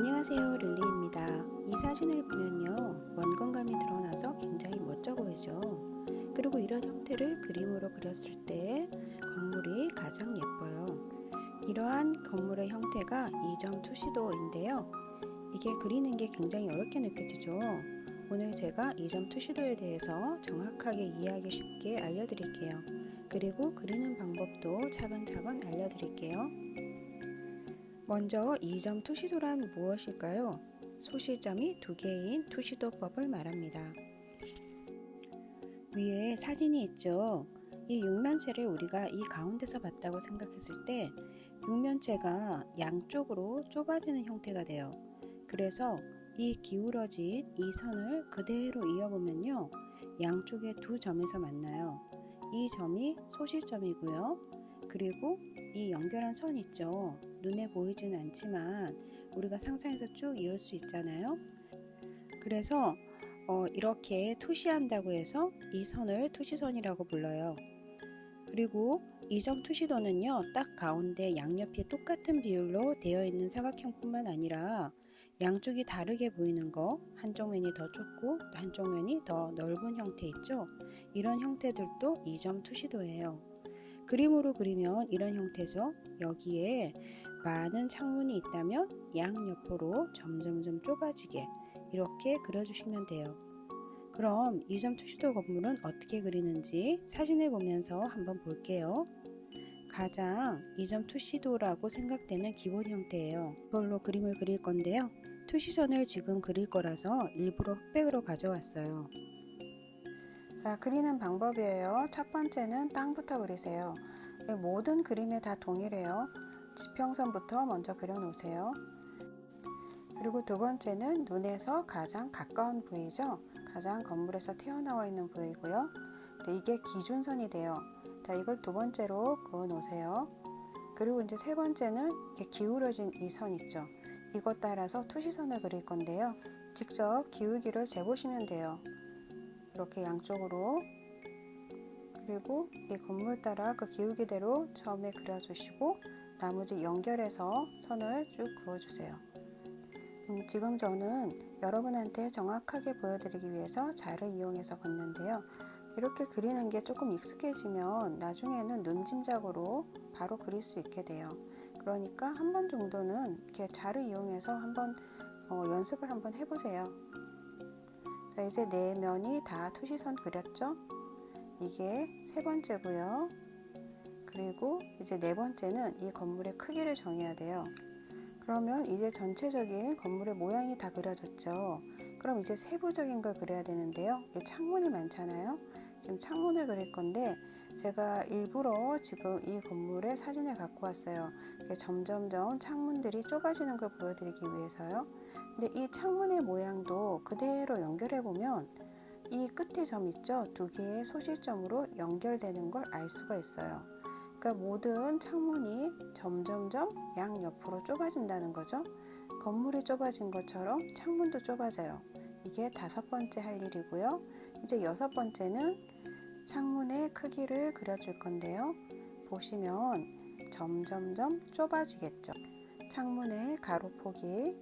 안녕하세요 릴리입니다. 이 사진을 보면요 원건감이 드러나서 굉장히 멋져 보이죠. 그리고 이런 형태를 그림으로 그렸을 때 건물이 가장 예뻐요. 이러한 건물의 형태가 2점 투시도인데요. 이게 그리는 게 굉장히 어렵게 느껴지죠. 오늘 제가 2점 투시도에 대해서 정확하게 이해하기 쉽게 알려드릴게요. 그리고 그리는 방법도 차근차근 알려드릴게요. 먼저 2점 투시도란 무엇일까요? 소시점이 두 개인 투시도법을 말합니다. 위에 사진이 있죠. 이 육면체를 우리가 이 가운데서 봤다고 생각했을 때 육면체가 양쪽으로 좁아지는 형태가 돼요. 그래서 이 기울어진 이 선을 그대로 이어보면요. 양쪽의 두 점에서 만나요. 이 점이 소실점이고요. 그리고 이 연결한 선 있죠. 눈에 보이지는 않지만 우리가 상상해서 쭉 이을 수 있잖아요. 그래서 어, 이렇게 투시한다고 해서 이 선을 투시선이라고 불러요. 그리고 이점 투시도는요, 딱 가운데 양옆이 똑같은 비율로 되어 있는 사각형뿐만 아니라 양쪽이 다르게 보이는 거, 한쪽 면이 더 좁고 한쪽 면이 더 넓은 형태 있죠? 이런 형태들도 이점 투시도예요. 그림으로 그리면 이런 형태죠. 여기에 많은 창문이 있다면 양옆으로 점점점 좁아지게 이렇게 그려주시면 돼요. 그럼 이점 투시도 건물은 어떻게 그리는지 사진을 보면서 한번 볼게요. 가장 이점 투시도라고 생각되는 기본 형태예요. 이걸로 그림을 그릴 건데요. 투시선을 지금 그릴 거라서 일부러 흑백으로 가져왔어요. 자, 그리는 방법이에요. 첫 번째는 땅부터 그리세요. 모든 그림에 다 동일해요. 지평선부터 먼저 그려놓으세요. 그리고 두 번째는 눈에서 가장 가까운 부위죠. 가장 건물에서 튀어나와 있는 부위고요. 네, 이게 기준선이 돼요. 자, 이걸 두 번째로 그어 놓으세요. 그리고 이제 세 번째는 이렇게 기울어진 이 선 있죠. 이것 따라서 투시선을 그릴 건데요. 직접 기울기를 재보시면 돼요. 이렇게 양쪽으로 그리고 이 건물 따라 그 기울기대로 처음에 그려주시고 나머지 연결해서 선을 쭉 그어주세요. 음, 지금 저는 여러분한테 정확하게 보여드리기 위해서 자를 이용해서 걷는데요. 이렇게 그리는 게 조금 익숙해지면 나중에는 눈짐작으로 바로 그릴 수 있게 돼요. 그러니까 한 번 정도는 이렇게 자를 이용해서 한번 어, 연습을 한번 해보세요. 자, 이제 네 면이 다 투시선 그렸죠? 이게 세 번째고요. 그리고 이제 네 번째는 이 건물의 크기를 정해야 돼요. 그러면 이제 전체적인 건물의 모양이 다 그려졌죠. 그럼 이제 세부적인 걸 그려야 되는데요. 창문이 많잖아요. 지금 창문을 그릴 건데 제가 일부러 지금 이 건물의 사진을 갖고 왔어요. 점점점 창문들이 좁아지는 걸 보여드리기 위해서요. 근데 이 창문의 모양도 그대로 연결해 보면 이 끝에 점 있죠? 두 개의 소실점으로 연결되는 걸 알 수가 있어요. 그러니까 모든 창문이 점점점 양옆으로 좁아진다는 거죠. 건물이 좁아진 것처럼 창문도 좁아져요. 이게 다섯 번째 할 일이고요. 이제 여섯 번째는 창문의 크기를 그려줄 건데요. 보시면 점점점 좁아지겠죠. 창문의 가로 폭이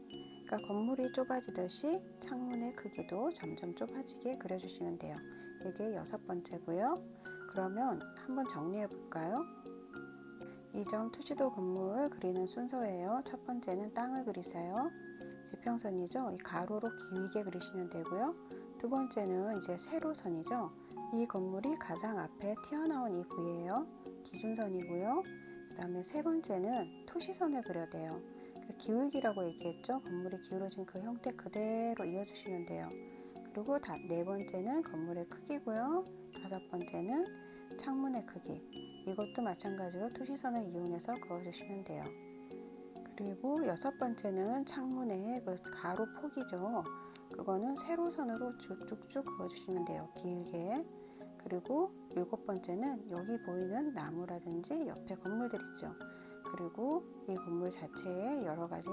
그러니까 건물이 좁아지듯이 창문의 크기도 점점 좁아지게 그려주시면 돼요. 이게 여섯 번째고요. 그러면 한번 정리해 볼까요? 이 점 투시도 건물 그리는 순서예요. 첫 번째는 땅을 그리세요. 지평선이죠. 이 가로로 길게 그리시면 되고요. 두 번째는 이제 세로선이죠. 이 건물이 가장 앞에 튀어나온 이 부위예요. 기준선이고요. 그 다음에 세 번째는 투시선을 그려야 돼요. 그 기울기라고 얘기했죠. 건물이 기울어진 그 형태 그대로 이어주시면 돼요. 그리고 다, 네 번째는 건물의 크기고요. 다섯 번째는 창문의 크기. 이것도 마찬가지로 투시선을 이용해서 그어주시면 돼요. 그리고 여섯 번째는 창문의 그 가로 폭이죠. 그거는 세로선으로 쭉쭉쭉 그어주시면 돼요. 길게. 그리고 일곱 번째는 여기 보이는 나무라든지 옆에 건물들 있죠. 그리고 이 건물 자체에 여러 가지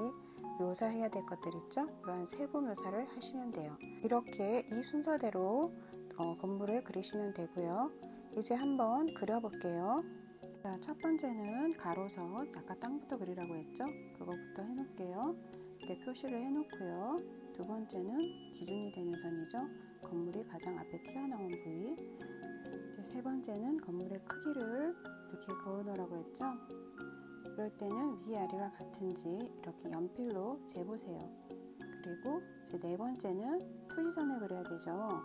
묘사해야 될 것들 있죠. 그러한 세부 묘사를 하시면 돼요. 이렇게 이 순서대로 어, 건물을 그리시면 되고요. 이제 한번 그려볼게요. 자, 첫 번째는 가로선, 아까 땅부터 그리라고 했죠? 그거부터 해놓을게요. 이렇게 표시를 해놓고요. 두 번째는 기준이 되는 선이죠. 건물이 가장 앞에 튀어나온 부위. 세 번째는 건물의 크기를 이렇게 그어놓으라고 했죠. 그럴 때는 위아래가 같은지 이렇게 연필로 재보세요. 그리고 이제 네 번째는 투시선을 그려야 되죠.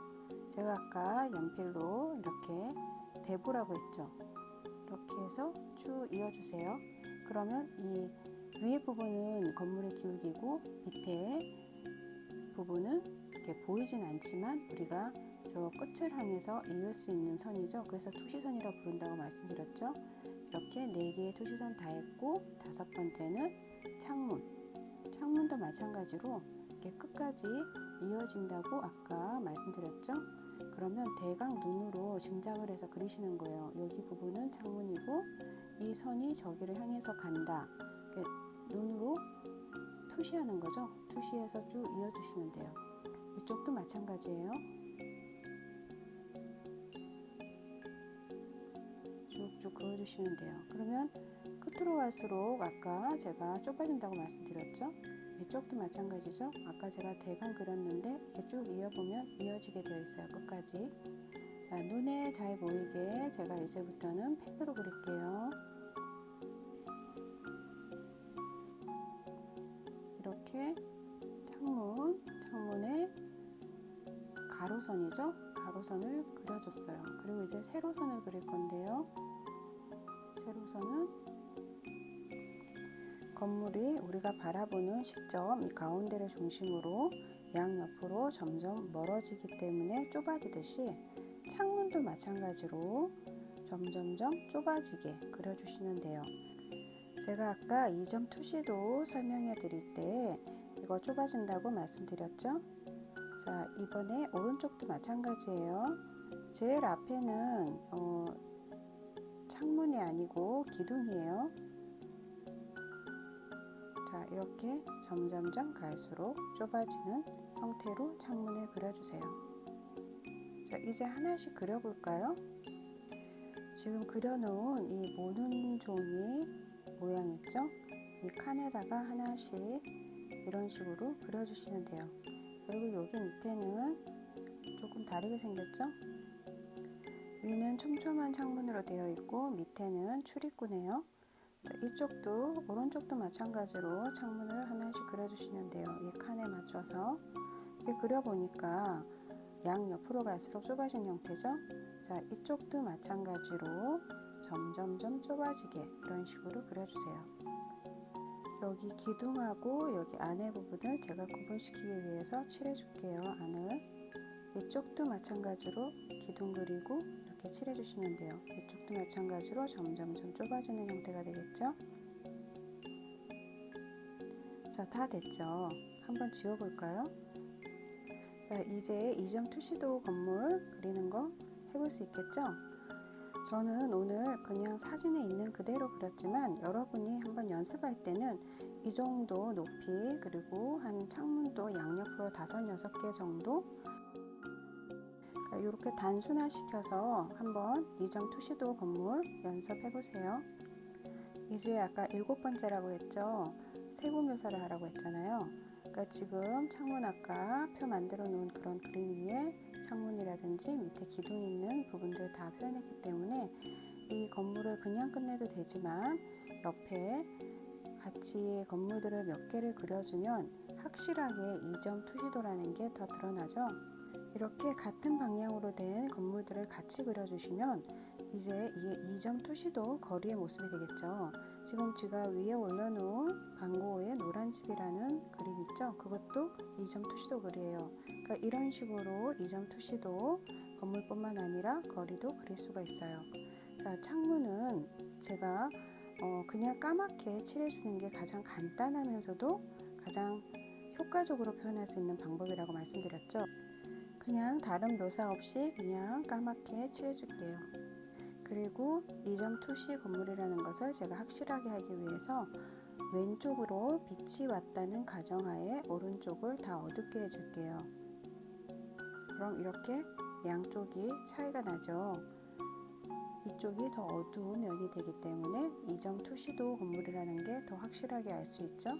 제가 아까 연필로 이렇게 대보라고 했죠. 이렇게 해서 쭉 이어주세요. 그러면 이 위에 부분은 건물의 기울기고 밑에 부분은 이렇게 보이진 않지만 우리가 저 끝을 향해서 이을 수 있는 선이죠. 그래서 투시선이라고 부른다고 말씀드렸죠. 이렇게 네 개의 투시선 다 했고 다섯 번째는 창문. 창문도 마찬가지로 이렇게 끝까지 이어진다고 아까 말씀드렸죠. 그러면 대강 눈으로 짐작을 해서 그리시는 거예요. 여기 부분은 창문이고 이 선이 저기를 향해서 간다. 눈으로 투시하는 거죠. 투시해서 쭉 이어주시면 돼요. 이쪽도 마찬가지예요. 그어주시면 돼요. 그러면 끝으로 갈수록 아까 제가 좁아진다고 말씀드렸죠. 이쪽도 마찬가지죠. 아까 제가 대강 그렸는데 이렇게 쭉 이어보면 이어지게 되어 있어요. 끝까지. 자, 눈에 잘 보이게 제가 이제부터는 펜으로 그릴게요. 이렇게 창문, 창문에 가로선이죠. 가로선을 그려줬어요. 그리고 이제 세로선을 그릴 건데요. 세로선은 건물이 우리가 바라보는 시점 이 가운데를 중심으로 양옆으로 점점 멀어지기 때문에 좁아지듯이 창문도 마찬가지로 점점점 좁아지게 그려주시면 돼요. 제가 아까 이점 투시도 설명해 드릴 때 이거 좁아진다고 말씀드렸죠? 자, 이번에 오른쪽도 마찬가지예요. 제일 앞에는 어, 창문이 아니고 기둥이에요. 자, 이렇게 점점점 갈수록 좁아지는 형태로 창문을 그려주세요. 자, 이제 하나씩 그려볼까요? 지금 그려놓은 이 모눈 종이 모양 있죠? 이 칸에다가 하나씩 이런 식으로 그려주시면 돼요. 그리고 여기 밑에는 조금 다르게 생겼죠? 위는 촘촘한 창문으로 되어 있고 밑에는 출입구네요. 이쪽도 오른쪽도 마찬가지로 창문을 하나씩 그려주시면 돼요. 이 칸에 맞춰서 이렇게 그려보니까 양 옆으로 갈수록 좁아진 형태죠. 자 이쪽도 마찬가지로 점점점 좁아지게 이런 식으로 그려주세요. 여기 기둥하고 여기 안에 부분을 제가 구분시키기 위해서 칠해줄게요. 안을 이쪽도 마찬가지로 기둥 그리고 이렇게 칠해주시면 돼요. 이쪽도 마찬가지로 점점점 좁아지는 형태가 되겠죠? 자, 다 됐죠? 한번 지워볼까요? 자, 이제 이점 투시도 건물 그리는 거 해볼 수 있겠죠? 저는 오늘 그냥 사진에 있는 그대로 그렸지만 여러분이 한번 연습할 때는 이 정도 높이 그리고 한 창문도 양옆으로 다섯 여섯 개 정도 이렇게 단순화 시켜서 한번 이점 투시도 건물 연습해 보세요. 이제 아까 일곱 번째라고 했죠. 세부 묘사를 하라고 했잖아요. 그러니까 지금 창문 아까 표 만들어 놓은 그런 그림 위에 창문이라든지 밑에 기둥 있는 부분들 다 표현했기 때문에 이 건물을 그냥 끝내도 되지만 옆에 같이 건물들을 몇 개를 그려주면 확실하게 이점 투시도라는 게 더 드러나죠. 이렇게 같은 방향으로 된 건물들을 같이 그려주시면 이제 이게 이점 투시도 거리의 모습이 되겠죠. 지금 제가 위에 올려놓은 방고의 노란 집이라는 그림 있죠. 그것도 이점 투시도 글이에요. 그러니까 이런 식으로 이점 투시도 건물뿐만 아니라 거리도 그릴 수가 있어요. 자, 창문은 제가 어, 그냥 까맣게 칠해주는 게 가장 간단하면서도 가장 효과적으로 표현할 수 있는 방법이라고 말씀드렸죠. 그냥 다른 묘사 없이 그냥 까맣게 칠해줄게요. 그리고 이점 투시 건물이라는 것을 제가 확실하게 하기 위해서 왼쪽으로 빛이 왔다는 가정하에 오른쪽을 다 어둡게 해줄게요. 그럼 이렇게 양쪽이 차이가 나죠. 이쪽이 더 어두운 면이 되기 때문에 이점 투시도 건물이라는 게 더 확실하게 알 수 있죠.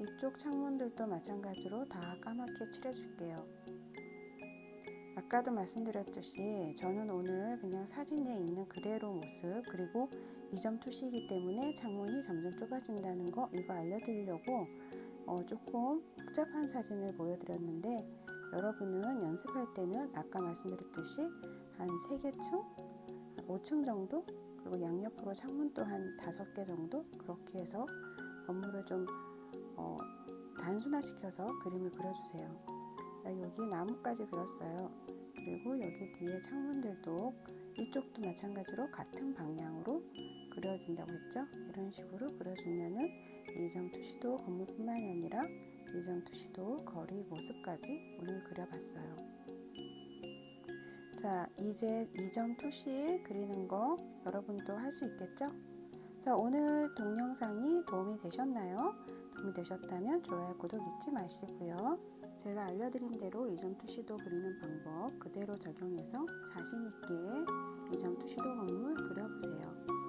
이쪽 창문들도 마찬가지로 다 까맣게 칠해줄게요. 아까도 말씀드렸듯이 저는 오늘 그냥 사진에 있는 그대로 모습 그리고 이점 투시이기 때문에 창문이 점점 좁아진다는 거 이거 알려드리려고 어, 조금 복잡한 사진을 보여드렸는데 여러분은 연습할 때는 아까 말씀드렸듯이 한 3개층, 5층 정도 그리고 양옆으로 창문도 한 5개 정도 그렇게 해서 건물을 좀 어, 단순화시켜서 그림을 그려주세요. 나 여기 나무까지 그렸어요. 그리고 여기 뒤에 창문들도 이쪽도 마찬가지로 같은 방향으로 그려진다고 했죠. 이런 식으로 그려주면은 이점 투시도 건물뿐만이 아니라 이점 투시도 거리 모습까지 오늘 그려봤어요. 자, 이제 이점 투시 그리는 거 여러분도 할 수 있겠죠? 자, 오늘 동영상이 도움이 되셨나요? 도움이 되셨다면 좋아요, 구독 잊지 마시고요. 제가 알려드린 대로 이점 투시도 그리는 방법 그대로 적용해서 자신있게 이점 투시도 건물 그려보세요.